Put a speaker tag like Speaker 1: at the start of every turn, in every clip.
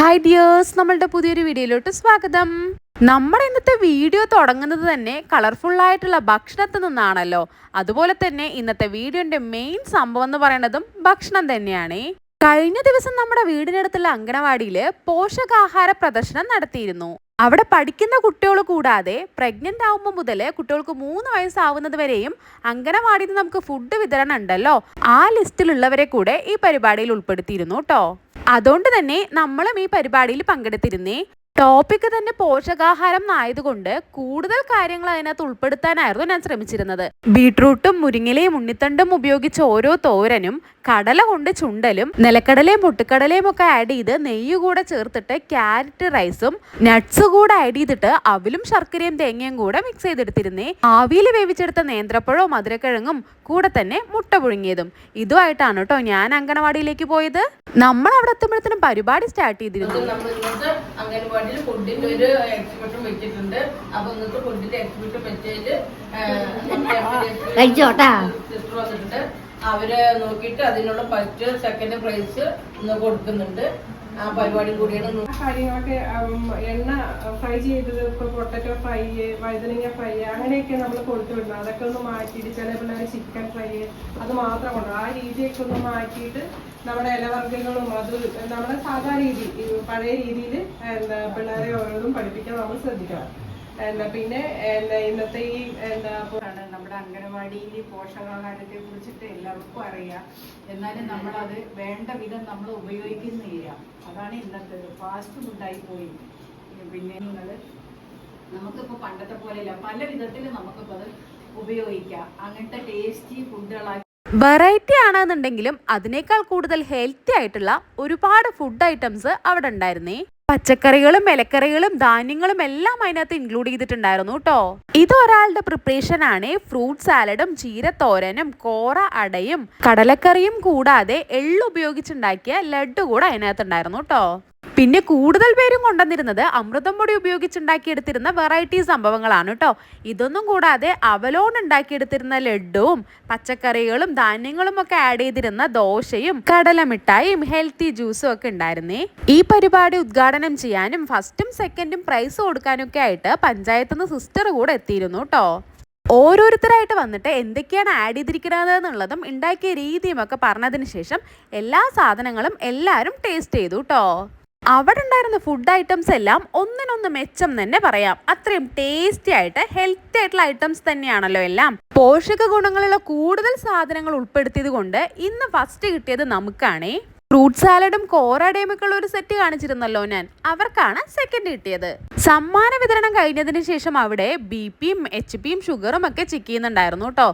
Speaker 1: Hi dears നമ്മളുടെ പുതിയൊരു വീഡിയോയിലോട്ട് സ്വാഗതം. നമ്മുടെ ഇന്നത്തെ വീഡിയോ തുടങ്ങുന്നത് തന്നെ കളർഫുൾ ആയിട്ടുള്ള ഭക്ഷണത്തിൽ നിന്നാണല്ലോ. അതുപോലെ തന്നെ ഇന്നത്തെ വീഡിയോന്റെ മെയിൻ സംഭവം എന്ന് പറയുന്നതും ഭക്ഷണം തന്നെയാണ്. കഴിഞ്ഞ ദിവസം നമ്മുടെ വീടിനടുത്തുള്ള അങ്കണവാടിയിൽ പോഷകാഹാര പ്രദർശനം നടത്തിയിരുന്നു. അവിടെ പഠിക്കുന്ന കുട്ടികൾ കൂടാതെ പ്രഗ്നന്റ് ആവുമ്പോൾ മുതൽ കുട്ടികൾക്ക് മൂന്ന് വയസ്സാവുന്നത് വരെയും അങ്കണവാടിയിൽ നിന്ന് നമുക്ക് ഫുഡ് വിതരണം ഉണ്ടല്ലോ. ആ ലിസ്റ്റിലുള്ളവരെ കൂടെ ഈ പരിപാടിയിൽ ഉൾപ്പെടുത്തിയിരുന്നു കേട്ടോ അതുകൊണ്ട് തന്നെ നമ്മളും ഈ പരിപാടിയിൽ പങ്കെടുത്തിരുന്നേ. ടോപ്പിക് തന്നെ പോഷകാഹാരം ആയതുകൊണ്ട് കൂടുതൽ കാര്യങ്ങൾ അതിനകത്ത് ഉൾപ്പെടുത്താനായിരുന്നു ഞാൻ ശ്രമിച്ചിരുന്നത്. ബീട്രൂട്ടും മുരിങ്ങലയും ഉണ്ണിത്തണ്ടും ഉപയോഗിച്ച് ഓരോ തോരനും കടല കൊണ്ട് ചുണ്ടലും നിലക്കടലയും പൊട്ടിക്കടലയും ഒക്കെ ആഡ് ചെയ്ത് നെയ്യ് കൂടെ ചേർത്തിട്ട് ക്യാരറ്റ് റൈസും നട്ട്സ് കൂടെ ആഡ് ചെയ്തിട്ട് അവലും ശർക്കരയും തേങ്ങയും കൂടെ മിക്സ് ചെയ്തെടുത്തിരുന്നേ. ആവിയിൽ വേവിച്ചെടുത്ത നേന്ത്രപ്പഴവും മധുരക്കിഴങ്ങും കൂടെ തന്നെ മുട്ട പുഴുങ്ങിയതും. ഇതുമായിട്ടാണ് കേട്ടോ ഞാൻ അങ്കണവാടിയിലേക്ക് പോയത്. നമ്മൾ അവിടെ എത്തുമ്പോഴത്തേനും പരിപാടി സ്റ്റാർട്ട് ചെയ്തിരുന്നു.
Speaker 2: ഇന്നത്തെ ഫുഡിന്റെ ഒരു എക്സിബിഷൻ വെച്ചിട്ടുണ്ട്. അപ്പൊ നിങ്ങൾക്ക് ഫുഡിന്റെ എക്സിബിഷൻ വെച്ചതിൽ
Speaker 3: കഴിച്ചോട്ടാ.
Speaker 2: സിസ്റ്റർ വന്നിട്ടുണ്ട്. അവർ നോക്കിയിട്ട് അതിനുള്ള ഫസ്റ്റ് സെക്കൻഡ് പ്രൈസ് ഇന്ന് കൊടുക്കുന്നുണ്ട്. ആ പരിപാടി കൂടിയാണ്.
Speaker 4: കാര്യങ്ങളൊക്കെ എണ്ണ ഫ്രൈ ചെയ്തത് പൊട്ടറ്റോ ഫ്രൈ വഴുതനങ്ങ ഫ്രൈ അങ്ങനെയൊക്കെ നമ്മൾ കൊടുത്തു വിടണം അതൊക്കെ ഒന്ന് മാറ്റിയിട്ട് ചില പിള്ളേർ ചിക്കൻ ഫ്രൈ അത് മാത്രം കൊണ്ട് ആ രീതിയൊക്കെ ഒന്ന് മാറ്റിയിട്ട് നമ്മുടെ ഇലവർഗങ്ങളും അത് നമ്മുടെ സാധാ രീതി പഴയ രീതിയിൽ എന്താ പിള്ളേരെ ഓരോന്നും പഠിപ്പിക്കാൻ നമ്മൾ ശ്രദ്ധിക്കണം. എന്താ പിന്നെ എന്താ ഇന്നത്തെ ഈ എന്താ
Speaker 5: നമ്മുടെ അംഗനവാടിയിൽ പോഷകാഹാരത്തെ കുറിച്ചിട്ട് എല്ലാവർക്കും അറിയാം. എന്നാലും നമ്മളത് വേണ്ട വിധം നമ്മൾ ഉപയോഗിക്കുന്നില്ല. അതാണ് ഇന്നത്തെ ഫാസ്റ്റ് ഫുഡായി പോയി. പിന്നെ ഉള്ളത് നമുക്കിപ്പോൾ പണ്ടത്തെ പോലെയല്ല. പല വിധത്തിൽ നമുക്കിപ്പോൾ അത് ഉപയോഗിക്കാം. അങ്ങനത്തെ ടേസ്റ്റി ഫുഡുകളാക്കി
Speaker 1: വെറൈറ്റി ആണെന്നുണ്ടെങ്കിലും അതിനേക്കാൾ കൂടുതൽ ഹെൽത്തി ആയിട്ടുള്ള ഒരുപാട് ഫുഡ് ഐറ്റംസ് അവിടെ ഉണ്ടായിരുന്നേ. പച്ചക്കറികളും ഇലക്കറികളും ധാന്യങ്ങളും എല്ലാം അതിനകത്ത് ഇൻക്ലൂഡ് ചെയ്തിട്ടുണ്ടായിരുന്നു കേട്ടോ ഇത് ഒരാളുടെ പ്രിപ്പറേഷൻ ആണ്. ഫ്രൂട്ട് സാലഡും ചീരത്തോരനും കോറ അടയും കടലക്കറിയും കൂടാതെ എള്ള് ലഡു കൂടെ അതിനകത്ത് ഉണ്ടായിരുന്നു കേട്ടോ പിന്നെ കൂടുതൽ പേരും കൊണ്ടുവന്നിരുന്നത് അമൃതം പൊടി ഉപയോഗിച്ചുണ്ടാക്കിയെടുത്തിരുന്ന വെറൈറ്റി സംഭവങ്ങളാണ് കേട്ടോ ഇതൊന്നും കൂടാതെ അവലോൺ ഉണ്ടാക്കിയെടുത്തിരുന്ന ലഡുവും പച്ചക്കറികളും ധാന്യങ്ങളും ഒക്കെ ആഡ് ചെയ്തിരുന്ന ദോശയും കടല മിഠായിയും ഹെൽത്തി ജ്യൂസും ഒക്കെ ഉണ്ടായിരുന്നേ. ഈ പരിപാടി ഉദ്ഘാടനം ചെയ്യാനും ഫസ്റ്റും സെക്കൻഡും പ്രൈസ് കൊടുക്കാനൊക്കെ ആയിട്ട് പഞ്ചായത്ത് നിന്ന് സിസ്റ്റർ കൂടെ എത്തിയിരുന്നു കേട്ടോ ഓരോരുത്തരായിട്ട് വന്നിട്ട് എന്തൊക്കെയാണ് ആഡ് ചെയ്തിരിക്കുന്നത് എന്നുള്ളതും ഉണ്ടാക്കിയ രീതിയും ഒക്കെ പറഞ്ഞതിന് ശേഷം എല്ലാ സാധനങ്ങളും എല്ലാവരും ടേസ്റ്റ് ചെയ്തു കേട്ടോ അവിടെ ഉണ്ടായിരുന്ന ഫുഡ് ഐറ്റംസ് എല്ലാം ഒന്നിനൊന്ന് മെച്ചം തന്നെ പറയാം. അത്രയും ടേസ്റ്റി ആയിട്ട് ഹെൽത്തി ആയിട്ടുള്ള ഐറ്റംസ് തന്നെയാണല്ലോ എല്ലാം. പോഷക ഗുണങ്ങളുള്ള കൂടുതൽ സാധനങ്ങൾ ഉൾപ്പെടുത്തിയത് കൊണ്ട് ഇന്ന് ഫസ്റ്റ് കിട്ടിയത് നമുക്കാണേ ഫ്രൂട്ട് സാലഡും ഉള്ള ഒരു സെറ്റ് കാണിച്ചിരുന്നല്ലോ ഞാൻ. അവർക്കാണ് സെക്കൻഡ് കിട്ടിയത്. സമ്മാന വിതരണം കഴിഞ്ഞതിന് ശേഷം അവിടെ ബി പിയും എച്ച് പിയും ഷുഗറും ഒക്കെ ചെക്ക് ചെയ്യുന്നുണ്ടായിരുന്നു കേട്ടോ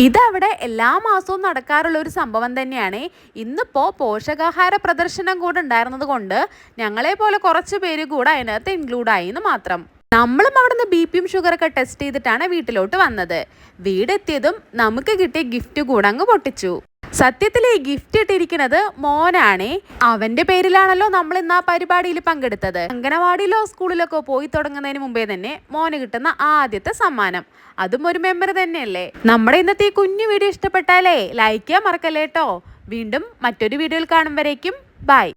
Speaker 1: ഇതവിടെ എല്ലാ മാസവും നടക്കാറുള്ള ഒരു സംഭവം തന്നെയാണ്. ഇന്നിപ്പോൾ പോഷകാഹാര പ്രദർശനം കൂടെ ഉണ്ടായിരുന്നത് കൊണ്ട് ഞങ്ങളെ പോലെ കുറച്ച് പേര് കൂടെ അതിനകത്ത് ഇൻക്ലൂഡ് ആയി എന്ന് മാത്രം. നമ്മളും അവിടുന്ന് ബി പിയും ഷുഗറൊക്കെ ടെസ്റ്റ് ചെയ്തിട്ടാണ് വീട്ടിലോട്ട് വന്നത്. വീടെത്തിയതും നമുക്ക് കിട്ടിയ ഗിഫ്റ്റ് കൂടെ അങ്ങ് പൊട്ടിച്ചു. സത്യത്തിൽ ഈ ഗിഫ്റ്റ് ഇട്ടിരിക്കുന്നത് മോനാണേ. അവന്റെ പേരിലാണല്ലോ നമ്മൾ ഇന്ന് ആ പരിപാടിയിൽ പങ്കെടുത്തത്. അംഗനവാടിയിലോ സ്കൂളിലൊക്കെ പോയി തുടങ്ങുന്നതിന് മുമ്പേ തന്നെ മോന് കിട്ടുന്ന ആദ്യത്തെ സമ്മാനം. അതും ഒരു മെമ്പർ തന്നെയല്ലേ? നമ്മുടെ ഇന്നത്തെ ഈ കുഞ്ഞു വീഡിയോ ഇഷ്ടപ്പെട്ടാലേ ലൈക്ക് ചെയ്യാൻ മറക്കല്ലേട്ടോ വീണ്ടും മറ്റൊരു വീഡിയോയിൽ കാണും വരേക്കും. ബൈ